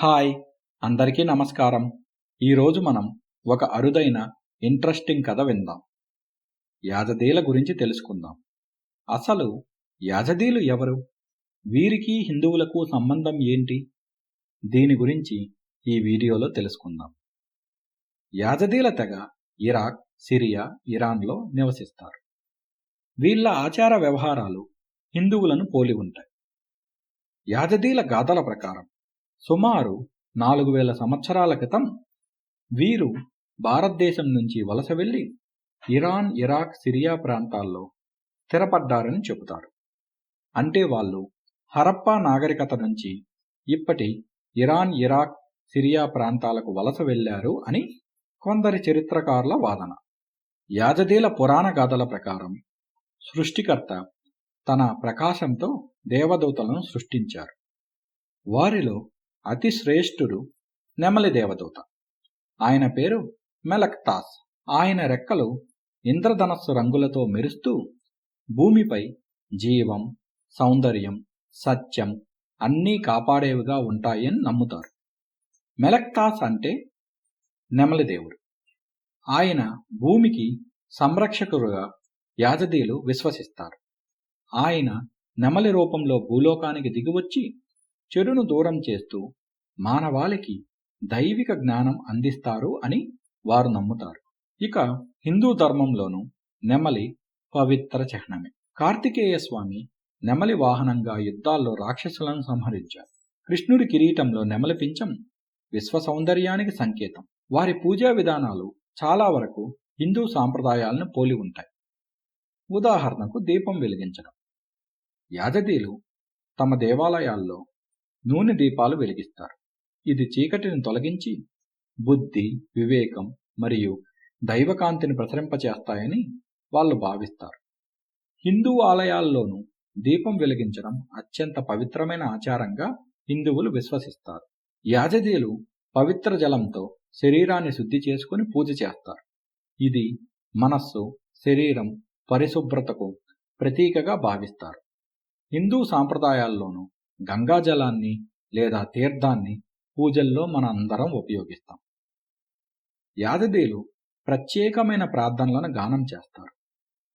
Hi అందరికీ నమస్కారం. ఈరోజు మనం ఒక అరుదైన ఇంట్రెస్టింగ్ కథ విందాం. యాజదీల గురించి తెలుసుకుందాం. అసలు యాజదీలు ఎవరు? వీరికి హిందువులకు సంబంధం ఏంటి? దీని గురించి ఈ వీడియోలో తెలుసుకుందాం. యాజదీల తెగ ఇరాక్ సిరియా ఇరాన్లో నివసిస్తారు. వీళ్ళ ఆచార వ్యవహారాలు హిందువులను పోలి ఉంటాయి. యాజదీల గాథల ప్రకారం సుమారు నాలుగు వేల సంవత్సరాల క్రితం వీరు భారతదేశం నుంచి వలస వెళ్ళి ఇరాన్ ఇరాక్ సిరియా ప్రాంతాల్లో స్థిరపడ్డారని చెబుతారు. అంటే వాళ్ళు హరప్పా నాగరికత నుంచి ఇప్పటి ఇరాన్ ఇరాక్ సిరియా ప్రాంతాలకు వలస వెళ్ళారు అని కొందరి చరిత్రకారుల వాదన. యాజదీల పురాణ గాథల ప్రకారం సృష్టికర్త తన ప్రకాశంతో దేవదూతలను సృష్టించారు. వారిలో అతి శ్రేష్ఠుడు నెమలి దేవదూత. ఆయన పేరు మెలక్తాస్. ఆయన రెక్కలు ఇంద్రధనస్సు రంగులతో మెరుస్తూ భూమిపై జీవం సౌందర్యం సత్యం అన్నీ కాపాడేవిగా ఉంటాయని నమ్ముతారు. మెలక్తాస్ అంటే నెమలి దేవుడు. ఆయన భూమికి సంరక్షకుడుగా యాజదీలు విశ్వసిస్తారు. ఆయన నెమలి రూపంలో భూలోకానికి దిగివచ్చి చెడును దూరం చేస్తూ మానవాళికి దైవిక జ్ఞానం అందిస్తారు అని వారు నమ్ముతారు. ఇక హిందూ ధర్మంలోనూ నెమలి పవిత్ర చిహ్నమే. కార్తికేయ స్వామి నెమలి వాహనంగా యుద్ధాల్లో రాక్షసులను సంహరించారు. కృష్ణుడి కిరీటంలో నెమలి పించం విశ్వ సౌందర్యానికి సంకేతం. వారి పూజా విధానాలు చాలా వరకు హిందూ సాంప్రదాయాలను పోలి ఉంటాయి. ఉదాహరణకు దీపం వెలిగించడం. యాజదీలు తమ దేవాలయాల్లో నూనె దీపాలు వెలిగిస్తారు. ఇది చీకటిని తొలగించి బుద్ధి వివేకం మరియు దైవకాంతిని ప్రసరింపచేస్తాయని వాళ్ళు భావిస్తారు. హిందూ ఆలయాల్లోనూ దీపం వెలిగించడం అత్యంత పవిత్రమైన ఆచారంగా హిందువులు విశ్వసిస్తారు. యాజదీలు పవిత్ర జలంతో శరీరాన్ని శుద్ధి చేసుకుని పూజ చేస్తారు. ఇది మనస్సు శరీరం పరిశుభ్రతకు ప్రతీకగా భావిస్తారు. హిందూ సాంప్రదాయాల్లోనూ గంగాజలాన్ని లేదా తీర్థాన్ని పూజల్లో మన అందరం ఉపయోగిస్తాం. యాదదేలు ప్రత్యేకమైన ప్రార్థనలను గానం చేస్తారు.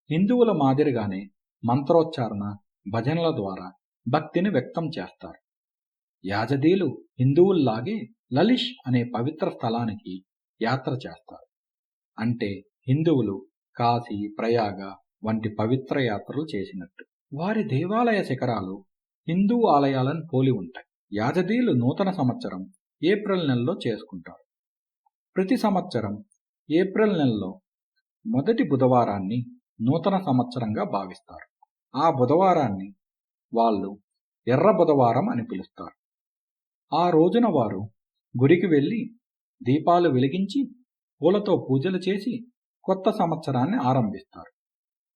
హిందువుల మాదిరిగానే మంత్రోచ్చారణ భజనల ద్వారా భక్తిని వ్యక్తం చేస్తారు. యాజదీలు హిందువుల్లాగే లలిష్ అనే పవిత్ర స్థలానికి యాత్ర చేస్తారు. అంటే హిందువులు కాశీ ప్రయాగ వంటి పవిత్ర యాత్రలు చేసినట్టు. వారి దేవాలయ శిఖరాలు హిందూ ఆలయాలను పోలి ఉంటాయి. యాజదీలు నూతన సంవత్సరం ఏప్రిల్ నెలలో చేసుకుంటారు. ప్రతి సంవత్సరం ఏప్రిల్ నెలలో మొదటి బుధవారాన్ని నూతన సంవత్సరంగా భావిస్తారు. ఆ బుధవారాన్ని వాళ్ళు ఎర్ర బుధవారం అని పిలుస్తారు. ఆ రోజున వారు గుడికి వెళ్ళి దీపాలు వెలిగించి పూలతో పూజలు చేసి కొత్త సంవత్సరాన్ని ఆరంభిస్తారు.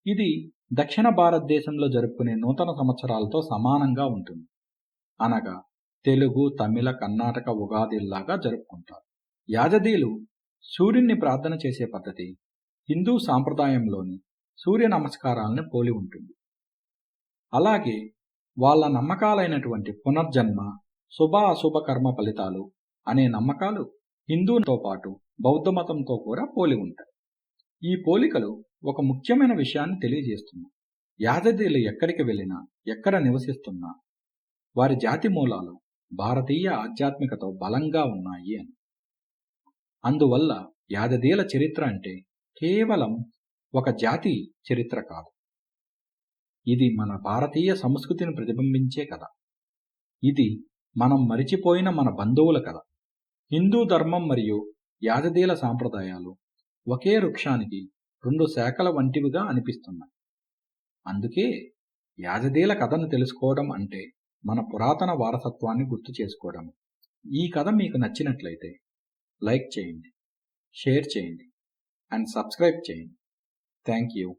ఇది దక్షిణ భారతదేశంలో జరుపుకునే నూతన సంవత్సరాలతో సమానంగా ఉంటుంది. అనగా తెలుగు తమిళ కర్ణాటక ఉగాదిల్లాగా జరుపుకుంటారు. యాజదీలు సూర్యుణ్ణి ప్రార్థన చేసే పద్ధతి హిందూ సాంప్రదాయంలోని సూర్య నమస్కారాలను పోలి ఉంటుంది. అలాగే వాళ్ళ నమ్మకాలైనటువంటి పునర్జన్మ శుభ అశుభ కర్మ ఫలితాలు అనే నమ్మకాలు హిందూతో పాటు బౌద్ధ మతంతో కూడా పోలి ఉంటాయి. ఈ పోలికలు ఒక ముఖ్యమైన విషయాన్ని తెలియజేస్తుంది యాదదీలు ఎక్కడికి వెళ్ళినా ఎక్కడ నివసిస్తున్నా వారి జాతి మూలాలు భారతీయ ఆధ్యాత్మికతో బలంగా ఉన్నాయి అని. అందువల్ల యాదదీల చరిత్ర అంటే కేవలం ఒక జాతి చరిత్ర కాదు. ఇది మన భారతీయ సంస్కృతిని ప్రతిబింబించే కథ. ఇది మనం మరిచిపోయిన మన బంధువుల కథ. హిందూ ధర్మం మరియు యాదదీల సాంప్రదాయాలు ఒకే వృక్షానికి రెండు శాఖల వంటివిగా అనిపిస్తున్నాయి. అందుకే యాజదీల కథను తెలుసుకోవడం అంటే మన పురాతన వారసత్వాన్ని గుర్తు చేసుకోవడం ఈ కథ మీకు నచ్చినట్లయితే లైక్ చేయండి షేర్ చేయండి అండ్ సబ్స్క్రైబ్ చేయండి. Thank you.